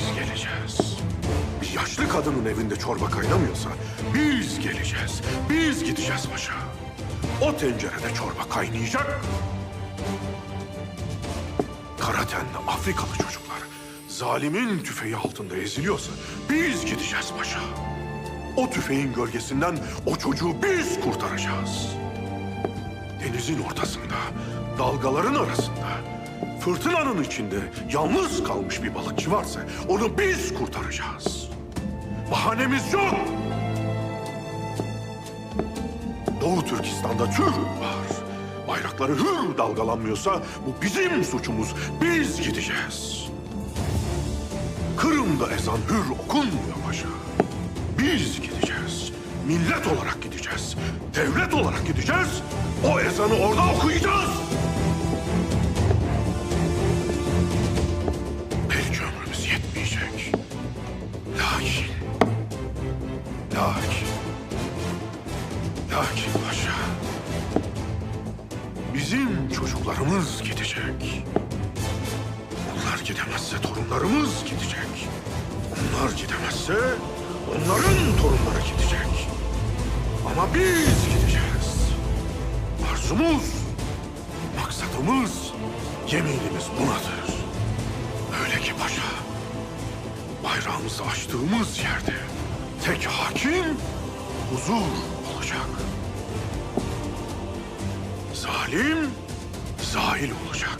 gideceğiz. Bir yaşlı kadının evinde çorba kaynamıyorsa biz geleceğiz. Biz gideceğiz paşa. O tencerede çorba kaynayacak. Kara tenli Afrikalı çocuklar zalimin tüfeği altında eziliyorsa biz gideceğiz paşa. O tüfeğin gölgesinden o çocuğu biz kurtaracağız. Denizin ortasında, dalgaların arasında, fırtınanın içinde yalnız kalmış bir balıkçı varsa onu biz kurtaracağız. Bahanemiz yok. Doğu Türkistan'da Türk var. Bayrakları hür dalgalanmıyorsa bu bizim suçumuz. Biz gideceğiz. Kırım'da ezan hür okunmuyor paşa. Biz gideceğiz. Millet olarak gideceğiz. Devlet olarak gideceğiz. O ezanı orada okuyacağız. Lakin... Lakin... Lakin paşa... Bizim çocuklarımız gidecek. Onlar gidemezse torunlarımız gidecek. Onlar gidemezse onların torunları gidecek. Ama biz gideceğiz. Arzumuz, maksadımız, yeminimiz bunadır. Bayrağımızı açtığımız yerde tek hakim huzur olacak. Zalim, zahil olacak.